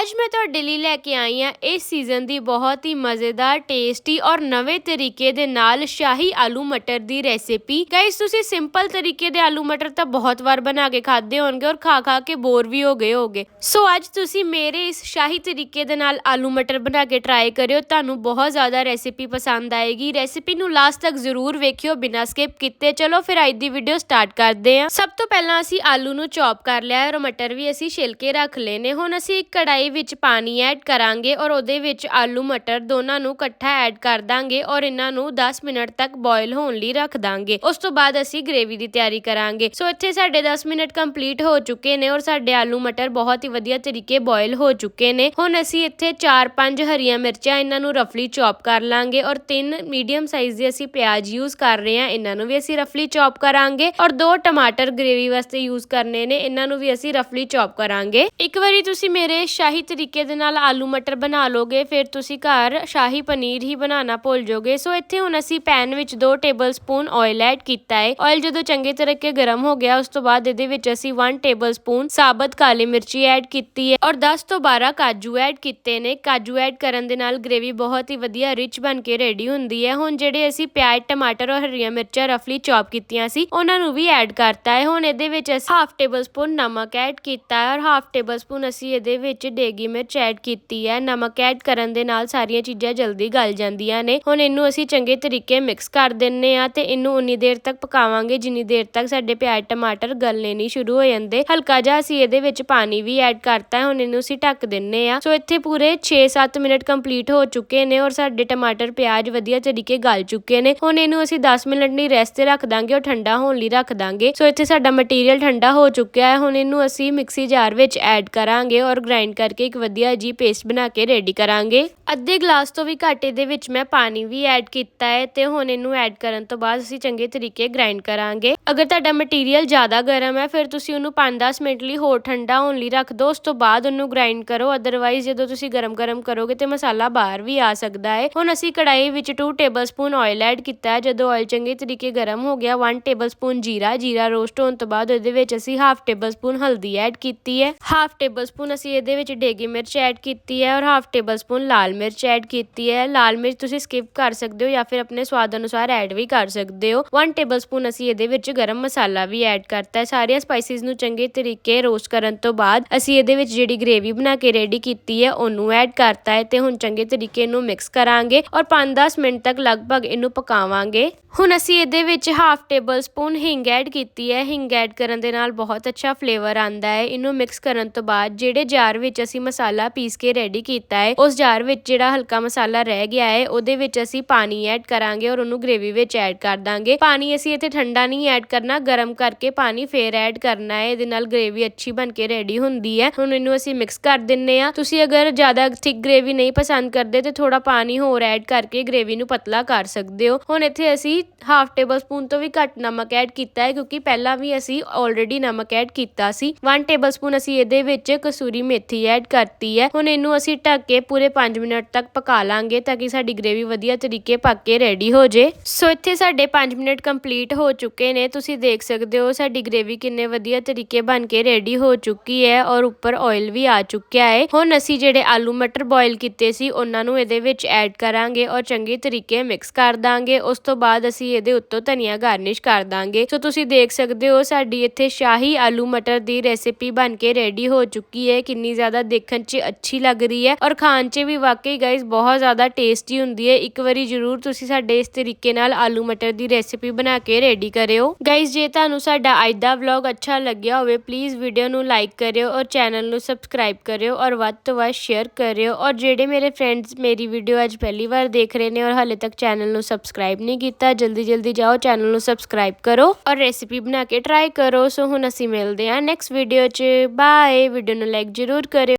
ਅੱਜ ਮੈਂ ਤੁਹਾਡੇ ਲਈ ਲੈ ਕੇ ਆਈ ਹਾਂ ਇਸ ਸੀਜ਼ਨ ਦੀ ਬਹੁਤ ਹੀ ਮਜ਼ੇਦਾਰ ਟੇਸਟੀ ਔਰ ਨਵੇਂ ਤਰੀਕੇ ਦੇ ਨਾਲ ਸ਼ਾਹੀ ਆਲੂ ਮਟਰ ਦੀ ਰੈਸਿਪੀ ਗਾਇਸ ਤੁਸੀਂ ਸਿੰਪਲ ਤਰੀਕੇ ਦੇ ਆਲੂ ਮਟਰ ਤਾਂ ਬਹੁਤ ਵਾਰ ਬਣਾ ਕੇ ਖਾਦੇ ਹੋਣਗੇ ਔਰ ਖਾ ਖਾ ਕੇ ਬੋਰ ਵੀ ਹੋ ਗਏ ਹੋਗੇ। ਸੋ ਅੱਜ ਤੁਸੀਂ ਮੇਰੇ ਇਸ ਸ਼ਾਹੀ ਤਰੀਕੇ ਦੇ ਨਾਲ ਆਲੂ ਮਟਰ ਬਣਾ ਕੇ ਟਰਾਈ ਕਰਿਓ। ਤੁਹਾਨੂੰ ਬਹੁਤ ਜ਼ਿਆਦਾ ਰੈਸਿਪੀ ਪਸੰਦ ਆਏਗੀ। ਰੈਸਿਪੀ ਨੂੰ ਲਾਸਟ ਤੱਕ ਜ਼ਰੂਰ ਵੇਖਿਓ ਬਿਨਾਂ ਸਕਿਪ ਕੀਤੇ। ਚਲੋ, ਫਿਰ ਅੱਜ ਦੀ ਵੀਡੀਓ ਸਟਾਰਟ ਕਰਦੇ ਹਾਂ। ਸਭ ਤੋਂ ਪਹਿਲਾਂ ਅਸੀਂ ਆਲੂ ਨੂੰ ਚੌਪ ਕਰ ਲਿਆ ਔਰ ਮਟਰ ਵੀ ਅਸੀਂ ਛਿਲ ਕੇ ਰੱਖ ਲਏ ਨੇ। ਹੁਣ ਅਸੀਂ ਇੱਕ ਕੜਾਈ ਵਿੱਚ ਪਾਣੀ ਐਡ ਕਰਾਂਗੇ ਔਰ ਉਹਦੇ ਵਿੱਚ ਆਲੂ, ਮਟਰ ਦੋਨਾਂ ਨੂੰ ਇਕੱਠਾ ਐਡ ਕਰ ਦਾਂਗੇ ਔਰ ਇਹਨਾਂ ਨੂੰ 10 ਮਿੰਟ ਤੱਕ ਬੋਇਲ ਹੋਣ ਲਈ ਰੱਖ ਦਾਂਗੇ। ਉਸ ਤੋਂ ਬਾਅਦ ਅਸੀਂ ਗ੍ਰੇਵੀ ਦੀ ਤਿਆਰੀ ਕਰਾਂਗੇ। ਸੋ ਇੱਥੇ ਸਾਡੇ 10 ਮਿੰਟ ਕੰਪਲੀਟ ਹੋ ਚੁੱਕੇ ਨੇ ਔਰ ਸਾਡੇ ਆਲੂ, ਮਟਰ ਬਹੁਤ ਹੀ ਵਧੀਆ ਤਰੀਕੇ ਬੋਇਲ ਹੋ ਚੁੱਕੇ ਨੇ। ਹੁਣ ਅਸੀਂ ਇੱਥੇ 4-5 ਹਰੀਆਂ ਮਿਰਚਾਂ ਇਹਨਾਂ ਨੂੰ ਰਫਲੀ ਚੌਪ ਕਰ ਲਾਂਗੇ ਔਰ ਤਿੰਨ ਮੀਡੀਅਮ ਸਾਈਜ਼ ਦੇ ਅਸੀਂ ਪਿਆਜ਼ ਯੂਜ਼ ਕਰ ਰਹੇ ਹਾਂ। ਇਹਨਾਂ ਨੂੰ ਵੀ ਅਸੀਂ ਰਫਲੀ ਚੌਪ ਕਰਾਂਗੇ ਔਰ ਦੋ ਟਮਾਟਰ ਗ੍ਰੇਵੀ ਵਾਸਤੇ ਯੂਜ਼ ਕਰਨੇ ਨੇ। ਇਹਨਾਂ ਨੂੰ ਵੀ ਅਸੀਂ ਰਫਲੀ ਚੌਪ ਕਰਾਂਗੇ। ਇੱਕ ਵਾਰੀ ਤੁਸੀਂ ਮੇਰੇ ਸ਼ਾਹੀ ਤਰੀਕੇ ਦੇ ਨਾਲ ਆਲੂ ਮਟਰ ਬਣਾ ਲੋਗੇ, ਫਿਰ ਤੁਸੀਂ ਘਰ ਸ਼ਾਹੀ ਪਨੀਰ ਹੀ ਬਣਾਉਣਾ ਭੁੱਲ ਜਾਓਗੇ। ਸੋ ਇੱਥੇ ਹੁਣ ਅਸੀਂ ਪੈਨ ਵਿੱਚ 2 ਟੇਬਲਸਪੂਨ ਆਇਲ ਐਡ ਕੀਤਾ ਹੈ ਆਇਲ ਜਦੋਂ ਚੰਗੇ ਤਰੀਕੇ ਗਰਮ ਹੋ ਗਿਆ, ਉਸ ਤੋਂ ਬਾਅਦ ਇਹਦੇ ਵਿੱਚ ਅਸੀਂ 1 ਟੇਬਲਸਪੂਨ ਸਾਬਤ ਕਾਲੀ ਮਿਰਚੀ ਐਡ ਕੀਤੀ ਹੈ ਔਰ 10 ਤੋਂ 12 ਕਾਜੂ ਐਡ ਕੀਤੇ ਨੇ। ਕਾਜੂ ਐਡ ਕਰਨ ਦੇ ਨਾਲ ਗ੍ਰੇਵੀ ਬਹੁਤ ਹੀ ਵਧੀਆ ਰਿਚ ਬਣ ਕੇ ਰੈਡੀ ਹੁੰਦੀ ਹੈ ਹੁਣ ਜਿਹੜੇ ਅਸੀਂ ਪਿਆਜ਼, ਟਮਾਟਰ ਔਰ ਹਰੀਆਂ ਮਿਰਚਾਂ ਰਫਲੀ ਚੌਪ ਕੀਤੀਆਂ ਸੀ, ਉਹਨਾਂ ਨੂੰ ਵੀ ਐਡ ਕਰਤਾ ਹੈ ਹੁਣ ਇਹਦੇ ਵਿੱਚ ਅਸੀਂ ਹਾਫ ਟੇਬਲ ਸਪੂਨ ਨਮਕ ਐਡ ਕੀਤਾ ਹੈ ਔਰ ਹਾਫ ਟੇਬਲ ਸਪੂਨ ਅਸੀਂ ਇਹਦੇ ਵਿੱਚ ਦੇਗੀ ਮਿਰਚ ਐਡ ਕੀਤੀ ਹੈ। ਨਮਕ ਐਡ ਕਰਨ ਦੇ ਨਾਲ ਸਾਰੀਆਂ ਚੀਜ਼ਾਂ ਜਲਦੀ ਗਲ ਜਾਂਦੀਆਂ ਨੇ। ਹੁਣ ਇਹਨੂੰ ਅਸੀਂ ਚੰਗੇ ਤਰੀਕੇ ਮਿਕਸ ਕਰ ਦਿੰਨੇ ਆ ਤੇ ਇਹਨੂੰ ਉਨੀ ਦੇਰ ਤੱਕ ਪਕਾਵਾਂਗੇ, ਜਿੰਨੀ ਦੇਰ ਤੱਕ ਸਾਡੇ ਪਿਆਜ਼, ਟਮਾਟਰ ਗਲਨੇ ਨਹੀਂ ਸ਼ੁਰੂ ਹੋ ਜਾਂਦੇ। ਹਲਕਾ ਜਿਹਾ ਅਸੀਂ ਇਹਦੇ ਵਿੱਚ ਪਾਣੀ ਵੀ ਐਡ ਕਰਤਾ ਹੁਣ ਇਹਨੂੰ ਅਸੀਂ ਢੱਕ ਦਿੰਨੇ ਆ ਸੋ ਇੱਥੇ ਪੂਰੇ 6-7 ਮਿੰਟ ਕੰਪਲੀਟ ਹੋ ਚੁੱਕੇ ਨੇ ਔਰ ਸਾਡੇ ਟਮਾਟਰ, ਪਿਆਜ਼ ਵਧੀਆ ਤਰੀਕੇ ਗਲ ਚੁੱਕੇ ਨੇ। ਹੁਣ ਇਹਨੂੰ ਅਸੀਂ 10 ਮਿੰਟ ਲਈ ਰੈਸਟ ਤੇ ਰੱਖ ਦਾਂਗੇ ਔਰ ਠੰਡਾ ਹੋਣ ਲਈ ਰੱਖ ਦਾਂਗੇ। ਸੋ ਇੱਥੇ ਸਾਡਾ ਮਟੀਰੀਅਲ ਠੰਡਾ ਹੋ ਚੁੱਕਿਆ ਹੈ। ਹੁਣ ਇਹਨੂੰ ਅਸੀਂ ਮਿਕਸੀ ਜਾਰ ਵਿੱਚ ਐਡ ਕਰਾਂਗੇ ਔਰ ਗ੍ਰਾਈਂਡ ਕਰਕੇ ਇੱਕ ਵਧੀਆ ਜੀ ਪੇਸਟ ਬਣਾ ਕੇ ਰੈਡੀ ਕਰਾਂਗੇ। ਅੱਧੇ ਗਲਾਸ ਤੋਂ ਵੀ ਘੱਟ ਇਹਦੇ ਵਿੱਚ ਮੈਂ ਪਾਣੀ ਵੀ ਐਡ ਕੀਤਾ ਹੈ ਤੇ ਹੁਣ ਇਹਨੂੰ ਐਡ ਕਰਨ ਤੋਂ ਬਾਅਦ ਅਸੀਂ ਚੰਗੇ ਤਰੀਕੇ ਗ੍ਰਾਈਂਡ ਕਰਾਂਗੇ। ਅਗਰ ਤੁਹਾਡਾ ਮਟੀਰੀਅਲ ਜ਼ਿਆਦਾ ਗਰਮ ਹੈ, ਫਿਰ ਤੁਸੀਂ ਉਹਨੂੰ 5-10 ਮਿੰਟ ਲਈ ਹੋਰ ਠੰਡਾ ਹੋਣ ਲਈ ਰੱਖ ਦਿਓ। ਉਸ ਤੋਂ ਬਾਅਦ ਉਹਨੂੰ ਗ੍ਰਾਈਂਡ ਕਰੋ। ਅਦਰਵਾਈਜ਼ ਜਦੋਂ ਤੁਸੀਂ ਗਰਮ-ਗਰਮ ਕਰੋਗੇ ਤੇ ਮਸਾਲਾ ਬਾਹਰ ਵੀ ਆ ਸਕਦਾ ਹੈ। ਹੁਣ ਅਸੀਂ ਕੜਾਈ ਵਿੱਚ 2 ਟੇਬਲਸਪੂਨ ਆਇਲ ਐਡ ਕੀਤਾ ਹੈ। ਜਦੋਂ ਆਇਲ ਚੰਗੇ ਤਰੀਕੇ ਗਰਮ ਹੋ ਗਿਆ 1 ਟੇਬਲਸਪੂਨ ਜੀਰਾ ਜੀਰਾ ਰੋਸਟ ਹੋਣ ਤੋਂ ਬਾਅਦ ਉਹਦੇ ਵਿੱਚ ਅਸੀਂ ਹਾਫ ਟੇਬਲਸਪੂਨ ਹਲਦੀ ਐਡ ਕੀਤੀ ਹੈ। ਹਾਫ ਟੇਬਲਸਪੂਨ ਅਸੀਂ ਇਹਦੇ ਵਿੱਚ ਡੇਗੀ ਮਿਰਚ ਐਡ ਕੀਤੀ ਹੈ ਔਰ ਹਾਫ ਟੇਬਲ ਸਪੂਨ ਲਾਲ ਮਿਰਚ ਐਡ ਕੀਤੀ ਹੈ। ਲਾਲ ਮਿਰਚ ਤੁਸੀਂ ਸਕਿਪ ਕਰ ਸਕਦੇ ਹੋ ਜਾਂ ਫਿਰ ਆਪਣੇ ਸਵਾਦ ਅਨੁਸਾਰ ਐਡ ਵੀ ਕਰ ਸਕਦੇ ਹੋ। 1 ਟੇਬਲਸਪੂਨ ਅਸੀਂ ਇਹਦੇ ਵਿੱਚ ਗਰਮ ਮਸਾਲਾ ਵੀ ਐਡ ਕਰਤਾ ਹੈ। ਸਾਰੀਆਂ ਸਪਾਈਸਿਸ ਨੂੰ ਚੰਗੇ ਤਰੀਕੇ ਰੋਸਟ ਕਰਨ ਤੋਂ ਬਾਅਦ ਅਸੀਂ ਇਹਦੇ ਵਿੱਚ ਜਿਹੜੀ ਗ੍ਰੇਵੀ ਬਣਾ ਕੇ ਰੈਡੀ ਕੀਤੀ ਹੈ, ਉਹਨੂੰ ਐਡ ਕਰਤਾ ਹੈ ਤੇ ਹੁਣ ਚੰਗੇ ਤਰੀਕੇ ਇਹਨੂੰ ਮਿਕਸ ਕਰਾਂਗੇ ਔਰ 5-10 ਮਿੰਟ ਤੱਕ ਲਗਭਗ ਇਹਨੂੰ ਪਕਾਵਾਂਗੇ। ਹੁਣ ਅਸੀਂ ਇਹਦੇ ਵਿੱਚ ਹਾਫ ਟੇਬਲ ਸਪੂਨ ਹਿੰਗ ਐਡ ਕੀਤੀ ਹੈ। ਹਿੰਗ ਐਡ ਕਰਨ ਦੇ ਨਾਲ ਬਹੁਤ ਅੱਛਾ ਫਲੇਵਰ ਆਂਦਾ ਹੈ। ਇਹਨੂੰ ਮਿਕਸ ਕਰਨ ਤੋਂ ਬਾਅਦ ਜਿਹੜੇ ਜਾਰ ਵਿੱਚ ਅਸੀਂ ਮਸਾਲਾ ਪੀਸ ਕੇ ਰੈਡੀ ਕੀਤਾ ਹੈ। ਉਸ ਜਾਰ ਵਿੱਚ ਜਿਹੜਾ ਹਲਕਾ ਮਸਾਲਾ ਰਹਿ ਗਿਆ ਹੈ, ਉਹਦੇ ਵਿੱਚ ਅਸੀਂ ਪਾਣੀ ਐਡ ਕਰਾਂਗੇ ਔਰ ਉਹਨੂੰ ਗ੍ਰੇਵੀ ਵਿੱਚ ਐਡ ਕਰ ਦਾਂਗੇ। ਪਾਣੀ ਅਸੀਂ ਇੱਥੇ ਠੰਡਾ ਨਹੀਂ ਐਡ ਕਰਨਾ, ਗਰਮ ਕਰਕੇ ਪਾਣੀ ਫੇਰ ਐਡ ਕਰਨਾ ਹੈ। ਇਹਦੇ ਨਾਲ ਗ੍ਰੇਵੀ ਅੱਛੀ ਬਣ ਕੇ ਰੈਡੀ ਹੁੰਦੀ ਹੈ। ਹੁਣ ਇਹਨੂੰ ਅਸੀਂ ਮਿਕਸ ਕਰ ਦਿੰਨੇ ਆ ਤੁਸੀਂ ਅਗਰ ਜ਼ਿਆਦਾ ਥਿਕ ਗ੍ਰੇਵੀ ਨਹੀਂ ਪਸੰਦ ਕਰਦੇ ਤੇ ਥੋੜਾ ਪਾਣੀ ਹੋਰ ਐਡ ਕਰਕੇ ਗ੍ਰੇਵੀ ਨੂੰ ਪਤਲਾ ਕਰ ਸਕਦੇ ਹੋ। ਹੁਣ ਇੱਥੇ ਅਸੀਂ ਹਾਫ ਟੇਬਲ ਸਪੂਨ ਤੋਂ ਵੀ ਘੱਟ ਨਮਕ ਐਡ ਕੀਤਾ ਹੈ, ਕਿਉਂਕਿ ਪਹਿਲਾਂ ਵੀ ਅਸੀਂ ਆਲਰੇਡੀ ਨਮਕ ਐਡ ਕੀਤਾ ਸੀ। 1 ਟੇਬਲ ਸਪੂਨ ਅਸੀਂ ਇਹਦੇ ਵਿੱਚ ਕਸੂਰੀ ਮੇਥੀ ਐਡ ਕਰਤੀ ਹੈ। ਹੁਣ ਇਹਨੂੰ ਅਸੀਂ ਢੱਕ ਕੇ ਪੂਰੇ 5 ਮਿੰਟ ਤੱਕ ਪਕਾ ਲਾਂਗੇ ਤਾਂ ਕਿ ਸਾਡੀ ਗ੍ਰੇਵੀ ਵਧੀਆ ਤਰੀਕੇ ਪੱਕ ਕੇ ਰੈਡੀ ਹੋ ਜੇ। ਸੋ ਇੱਥੇ ਸਾਡੇ 5 ਮਿੰਟ ਕੰਪਲੀਟ ਹੋ ਚੁੱਕੇ ਨੇ। ਤੁਸੀਂ ਦੇਖ ਸਕਦੇ ਹੋ ਸਾਡੀ ਗ੍ਰੇਵੀ ਕਿੰਨੇ ਵਧੀਆ ਤਰੀਕੇ ਬਣ ਕੇ ਰੈਡੀ ਹੋ ਚੁੱਕੀ ਹੈ ਔਰ ਉੱਪਰ ਆਇਲ ਵੀ ਆ ਚੁੱਕਿਆ ਹੈ। ਹੁਣ ਅਸੀਂ ਜਿਹੜੇ ਆਲੂ ਮਟਰ ਬੋਇਲ ਕੀਤੇ ਸੀ, ਉਹਨਾਂ ਨੂੰ ਇਹਦੇ ਵਿੱਚ ਐਡ ਕਰਾਂਗੇ ਔਰ ਚੰਗੀ ਤਰੀਕੇ ਮਿਕਸ ਕਰ ਦਾਂਗੇ। ਉਸ ਤੋਂ ਬਾਅਦ ਅਸੀਂ ਇਹਦੇ ਉੱਤੋਂ ਧਨੀਆ ਗਾਰਨਿਸ਼ ਕਰ ਦਾਂਗੇ। ਸੋ ਤੁਸੀਂ ਦੇਖ ਸਕਦੇ ਹੋ ਸਾਡੀ ਇੱਥੇ ਸ਼ਾਹੀ ਆਲੂ ਮਟਰ ਦੀ ਰੈਸਿਪੀ ਬਣ ਕੇ ਰੈਡੀ ਹੋ ਚੁੱਕੀ ਹੈ। ਕਿੰਨੀ ਜ਼ਿਆਦਾ ਦੇਖਣ 'ਚ ਅੱਛੀ ਲੱਗ ਰਹੀ ਹੈ ਔਰ ਖਾਣ 'ਚ ਵੀ ਵਾਕਈ ਗਾਇਸ ਬਹੁਤ ਜ਼ਿਆਦਾ ਟੇਸਟੀ ਹੁੰਦੀ ਹੈ। ਇੱਕ ਵਾਰੀ ਜ਼ਰੂਰ ਤੁਸੀਂ ਸਾਡੇ ਇਸ ਤਰੀਕੇ ਨਾਲ ਆਲੂ ਮਟਰ ਦੀ ਰੈਸਿਪੀ ਬਣਾ ਕੇ ਰੈਡੀ ਕਰਿਓ। ਗਾਇਸ ਜੇ ਤੁਹਾਨੂੰ ਸਾਡਾ ਅੱਜ ਦਾ ਵਲੌਗ ਅੱਛਾ ਲੱਗਿਆ ਹੋਵੇ ਪਲੀਜ਼ ਵੀਡੀਓ ਨੂੰ ਲਾਈਕ ਕਰਿਓ ਔਰ ਚੈਨਲ ਨੂੰ ਸਬਸਕ੍ਰਾਈਬ ਕਰਿਓ ਔਰ ਵੱਧ ਤੋਂ ਵੱਧ ਸ਼ੇਅਰ ਕਰਿਓ ਔਰ ਜਿਹੜੇ ਮੇਰੇ ਫਰੈਂਡਸ ਮੇਰੀ ਵੀਡੀਓ ਅੱਜ ਪਹਿਲੀ ਵਾਰ ਦੇਖ ਰਹੇ ਨੇ ਔਰ ਹਾਲੇ ਤੱਕ ਚੈਨਲ ਨੂੰ ਸਬਸਕ੍ਰਾਈਬ ਨਹੀਂ ਕੀਤਾ, ਜਲਦੀ ਜਲਦੀ ਜਾਓ ਚੈਨਲ ਨੂੰ ਸਬਸਕ੍ਰਾਈਬ ਕਰੋ ਔਰ ਰੈਸਿਪੀ ਬਣਾ ਕੇ ਟਰਾਈ ਕਰੋ। ਸੋ ਹੁਣ ਅਸੀਂ ਮਿਲਦੇ ਹਾਂ ਨੈਕਸਟ ਵੀਡੀਓ 'ਚ। ਬਾਏ ਵੀਡੀਓ ਨੂੰ ਲਾਈਕ ਜ਼ਰੂਰ ਕਰਿਓ।